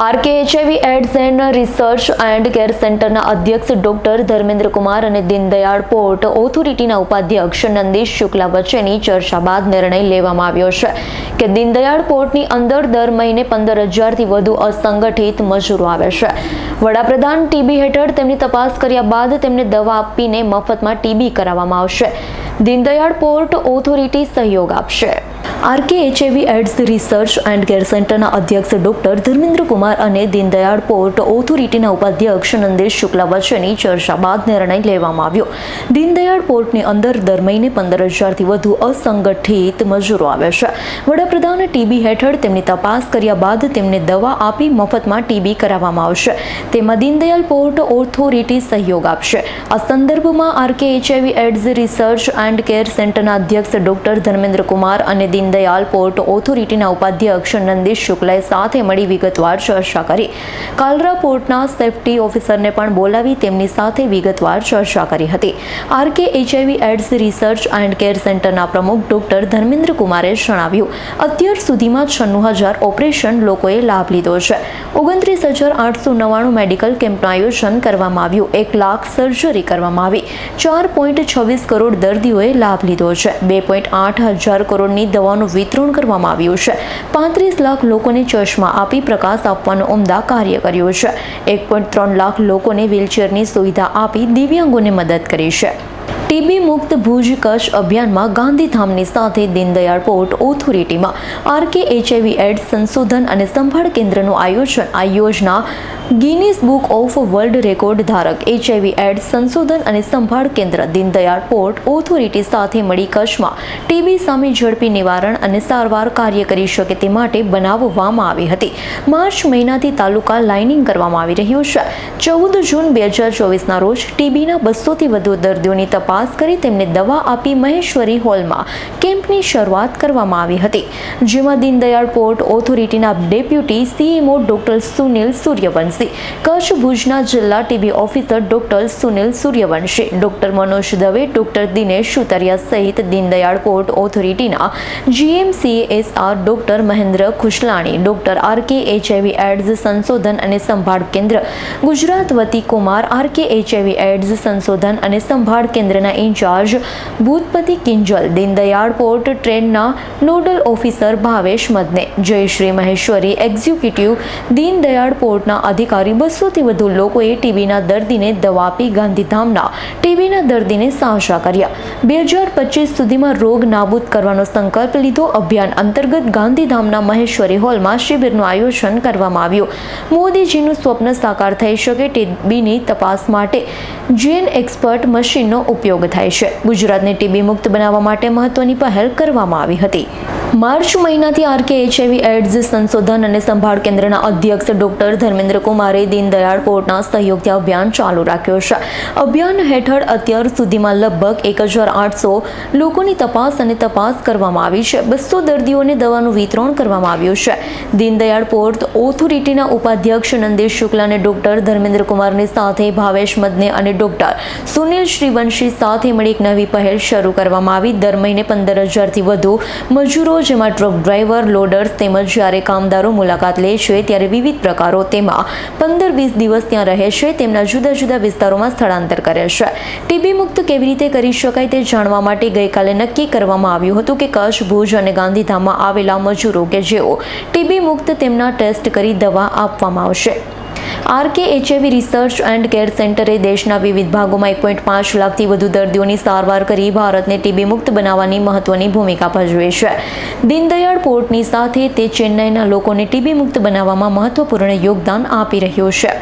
RK HIV AIDS and research and care સેન્ટરના અધ્યક્ષ doctor Dharmendra Kumar અને દીનદયાળ પોર્ટ ઓથોરિટીના ઉપાધ્યક્ષ નંદીશ શુક્લા વચ્ચેની ચર્ચા બાદ નિર્ણય લેવામાં આવ્યો છે કે દીનદયાળ પોર્ટની અંદર દર મહિને પંદર હજારથી વધુ અસંગઠિત મજૂરો આવે છે. વડાપ્રધાન ટીબી હેઠળ તેમની તપાસ કર્યા બાદ તેમને દવા આપીને મફતમાં ટીબી કરાવવામાં આવશે. દીનદયાળ પોર્ટ ઓથોરિટી સહયોગ આપશે. RK HIV AIDS research and care સેન્ટરના અધ્યક્ષ ડોક્ટર ધર્મેન્દ્ર કુમાર અને દીનદયાળ પોર્ટ ઓથોરિટીના ઉપાધ્યક્ષ નંદેશ શુક્લા વચ્ચેની ચર્ચા બાદ નિર્ણય લેવામાં આવ્યો. દીનદયાળ પોર્ટની અંદર દર મહિને પંદર હજારથી વધુ અસંગઠિત મજૂરો આવે છે. વડાપ્રધાન ટીબી હેઠળ તેમની તપાસ કર્યા બાદ તેમને દવા આપી મફતમાં ટીબી કરાવવામાં આવશે. તેમાં દીનદયાળ પોર્ટ ઓથોરિટી સહયોગ આપશે. આ સંદર્ભમાં RK HIV AIDS research and care સેન્ટરના અધ્યક્ષ ડોક્ટર ધર્મેન્દ્ર કુમાર અને દીનદયાલ પોર્ટ ઓથોરિટીના ઉપાધ્યક્ષ નંદીશ શુક્લાએ સાથે મળી વિગતવાર ચર્ચા કરી. કાલરા પોર્ટના સેફટી ઓફિસરને પણ બોલાવી તેમની સાથે વિગતવાર ચર્ચા કરી હતી. RK HIV AIDS research and care સેન્ટરના પ્રમુખ ડોક્ટર ધર્મેન્દ્ર કુમારે જણાવ્યું, અત્યાર સુધીમાં છન્નું હજાર ઓપરેશન લોકોએ લાભ લીધો છે. ઓગણત્રીસ હજાર આઠસો નવ્વાણું મેડિકલ કેમ્પનું આયોજન કરવામાં આવ્યું, એક લાખ સર્જરી કરવામાં આવી. ચાર પોઈન્ટ છવ્વીસ કરોડ દર્દીઓએ લાભ લીધો છે. બે પોઈન્ટ આઠ હજાર કરોડની દવાનું વિતરણ કરવામાં આવ્યું છે. પાંત્રીસ લાખ લોકોને ચશ્મા આપી પ્રકાશ આપવાનું ઉમદા કાર્ય કર્યું છે. એક પોઈન્ટ ત્રણ લાખ લોકોને વ્હીલચેરની સુવિધા આપી દિવ્યાંગોને મદદ કરી છે. ટીબી મુક્ત ભુજ કચ્છ અભિયાનમાં ગાંધીધામની સાથે દીનદયાળ પોર્ટ ઓથોરિટીમાં આરકે એચઆઈવી એડ્સ સંશોધન અને સંભાળ કેન્દ્રનું આયોજન આ યોજના Guinness book of world record ધારક એચઆઈવી એડ્સ સંશોધન અને સંભાળ કેન્દ્ર, દીનદયાળ પોર્ટ, ઓથોરિટી સાથે મળી કચ્છમાં. ટીબી સામે ઝડપી નિવારણ અને સારવાર કાર્ય કરી શકે તે માટે બનાવવામાં આવી હતી. માર્ચ મહિનાથી તાલુકા લાઇનિંગ કરવામાં આવી રહ્યું છે. ચૌદ જૂન બે હજાર ચોવીસના રોજ ટીબીના બસોથી વધુ દર્દીઓની તપાસ કરી તેમને દવા આપી મહેશ્વરી હોલમાં કેમ્પની શરૂઆત કરવામાં આવી હતી. જેમાં Deendayal port ઓથોરિટીના deputy CMO doctor Sunil Suryavanshi Kutch ભુજના જિલ્લા TB officer doctor Sunil Suryavanshi doctor Manoj Dave, doctor Dinesh Sutariya સહિત Deendayal port ઓથોરિટીના GMCSR doctor Mahendra Khushlani, doctor RK HIV AIDS સંશોધન અને સંભાળ કેન્દ્ર, ગુજરાત વતી કુમાર આરકે એચઆઈવી એડ્સ સંશોધન અને સંભાળ કેન્દ્રના ઇન્ચાર્જ ભૂતપતિ કિંજલ, દીનદયાળ પોર્ટ ટ્રેનના નોડલ ઓફિસર ભાવેશ મદને જયશ્રી મહેશ્વરી એક્ઝિક્યુટિવ, દીનદયાળ પોર્ટના અધિકારી બસોથી વધુ લોકોએ ટીબીના દર્દીને દવા આપી ગાંધીધામના ટીબીના દર્દીને સાજા કર્યા. બે હજાર પચીસ સુધીમાં રોગ નાબૂદ કરવાનો સંકલ્પ લીધો અભિયાન અંતર્ગત ગાંધીધામના મહેશ્વરી હોલમાં શિબિરનું આયોજન કરવામાં આવ્યું. મોદીજીનું સ્વપ્ન સાકાર થઈ શકે ટીબીની તપાસ માટે જેન એક્સપર્ટ મશીનનો ઉપયોગ થાય છે. ગુજરાતને ટીબી મુક્ત બનાવવા માટે મહત્વની પહેલ કરવામાં આવી હતી. માર્ચ મહિનાથી આરકે એચઆઈવી એડ્સ સંશોધન અને સંભાળ કેન્દ્રના અધ્યક્ષ ડોક્ટર ધર્મેન્દ્ર કુમારે દીનદયાળ પોર્ટના સહયોગથી અભિયાન ચાલુ રાખ્યો છે. અભિયાન હેઠળ અત્યાર સુધીમાં લગભગ એક હજાર આઠસો લોકોની તપાસ અને તપાસ કરવામાં આવી છે. બસો દર્દીઓને દવાનું વિતરણ કરવામાં આવ્યું છે. દીનદયાળ પોર્ટ ઓથોરિટીના ઉપાધ્યક્ષ નંદેશ શુક્લા અને ડોક્ટર ધર્મેન્દ્ર કુમારની સાથે ભાવેશ મદને અને ડોક્ટર સુનિલ શ્રીવંશી સાથે મળી એક નવી પહેલ શરૂ કરવામાં આવી. દર મહિને પંદર હજારથી વધુ મજૂરો જેમાં ટ્રક ડ્રાઈવર લોડર્સ તેમજ જ્યારે કામદારો મુલાકાત લે છે ત્યારે વિવિધ પ્રકારો તેમાં પંદર વીસ દિવસ ત્યાં રહે છે. તેમના જુદા જુદા વિસ્તારોમાં સ્થળાંતર કરે છે. ટીબી મુક્ત કેવી રીતે કરી શકાય તે જાણવા માટે ગઈકાલે નક્કી કરવામાં આવ્યું હતું કે કચ્છ, ભુજ અને ગાંધીધામમાં આવેલા મજૂરો કે જેઓ ટીબી મુક્ત તેમના ટેસ્ટ કરી દવા આપવામાં આવશે. RK HIV research and care સેન્ટરે દેશના વિવિધ ભાગોમાં એક પોઈન્ટ પાંચ લાખથી વધુ દર્દીઓની સારવાર કરી ભારતને ટીબી મુક્ત બનાવવાની મહત્વની ભૂમિકા ભજવે છે. દીનદયાળ પોર્ટની સાથે તે ચેન્નાઈના લોકોને ટીબી મુક્ત બનાવવામાં મહત્વપૂર્ણ યોગદાન આપી રહ્યો છે.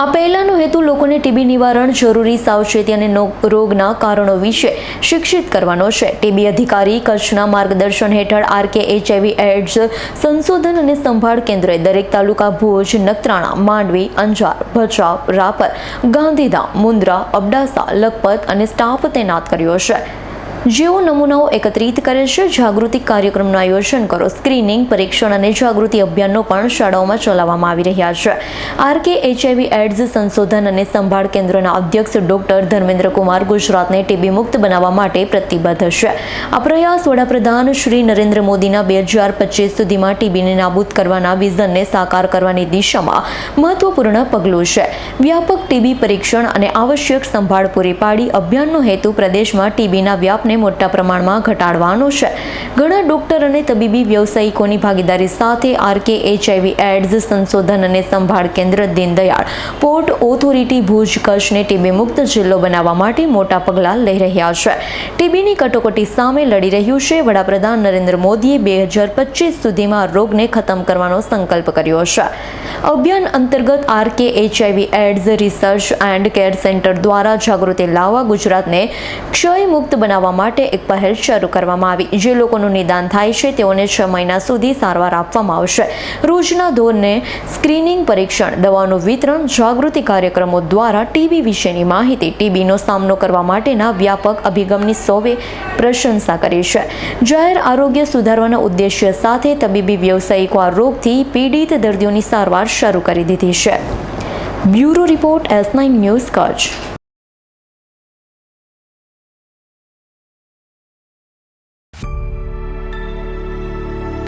આ પહેલાનો હેતુ લોકોને ટીબી નિવારણ જરૂરી સાવચેતી અને રોગના કારણો વિશે શિક્ષિત કરવાનો છે. ટીબી અધિકારી કચ્છના માર્ગદર્શન હેઠળ આરકે એચઆઈવી એડ્સ સંશોધન અને સંભાળ કેન્દ્રએ દરેક તાલુકા ભુજ, નખત્રાણા માંડવી અંજાર ભચાઉ રાપર ગાંધીધામ મુન્દ્રા અબડાસા લખપત અને સ્ટાફ તૈનાત કર્યો છે. જેઓ નમૂનાઓ એકત્રિત કરે છે, જાગૃતિ કાર્યક્રમનું આયોજન કરો. સ્ક્રીનિંગ, પરીક્ષણ અને જાગૃતિ અભિયાનો પણ શાળાઓમાં ચલાવવામાં આવી રહ્યા છે. આરકે એચઆઈવી એડ્સ સંશોધન અને સંભાળ કેન્દ્રના અધ્યક્ષ ડોક્ટર ધર્મેન્દ્ર કુમાર ગુજરાતને ટીબી મુક્ત બનાવવા માટે પ્રતિબદ્ધ છે. આ પ્રયાસ વડાપ્રધાન શ્રી નરેન્દ્ર મોદીના બે હજાર પચીસ સુધીમાં ટીબીને નાબૂદ કરવાના વિઝનને સાકાર કરવાની દિશામાં મહત્વપૂર્ણ પગલું છે. વ્યાપક ટીબી પરીક્ષણ અને આવશ્યક સંભાળ પૂરી પાડી અભિયાનનો હેતુ પ્રદેશમાં ટીબીના વ્યાપને મોટા પ્રમાણમાં ઘટાડવાનો છે. ઘણા ડોક્ટર અને તબીબી વ્યવસાયિકોની ભાગીદારી સાથે આરકે એચઆઈવી એડ્સ સંશોધન અને સંભાળ કેન્દ્ર દીનદયાળ પોર્ટ ઓથોરિટી ભુજ કચ્છને ટીબી મુક્ત જિલ્લો બનાવવા માટે મોટા પગલાં લઈ રહ્યા છે. ટીબીની કટોકટી સામે લડી રહ્યું છે. વડાપ્રધાન નરેન્દ્ર મોદીએ બે હજાર પચીસ સુધીમાં રોગને ખતમ કરવાનો સંકલ્પ કર્યો છે. અભિયાન અંતર્ગત RK HIV AIDS research and care centre દ્વારા જાગૃતિ લાવવા ગુજરાતને ક્ષય મુક્ત બનાવવા માટે એક પહેલ શરૂ કરવામાં આવી. જે લોકોનું નિદાન થાય છે, તેઓને છ મહિના સુધી સારવાર આપવામાં આવશે. રોજના ધોરણે સ્ક્રીનિંગ પરીક્ષણ, દવાનું વિતરણ, જાગૃતિ કાર્યક્રમો દ્વારા ટીબી વિશેની માહિતી, ટીબીનો સામનો કરવા માટેના વ્યાપક અભિગમની સૌએ પ્રશંસા કરી છે. જાહેર આરોગ્ય સુધારવાના ઉદ્દેશ્ય સાથે તબીબી વ્યવસાયિકો આ રોગથી પીડિત દર્દીઓની સારવાર શરૂ કરી દીધી છે. Bureau report S nine news Kutch.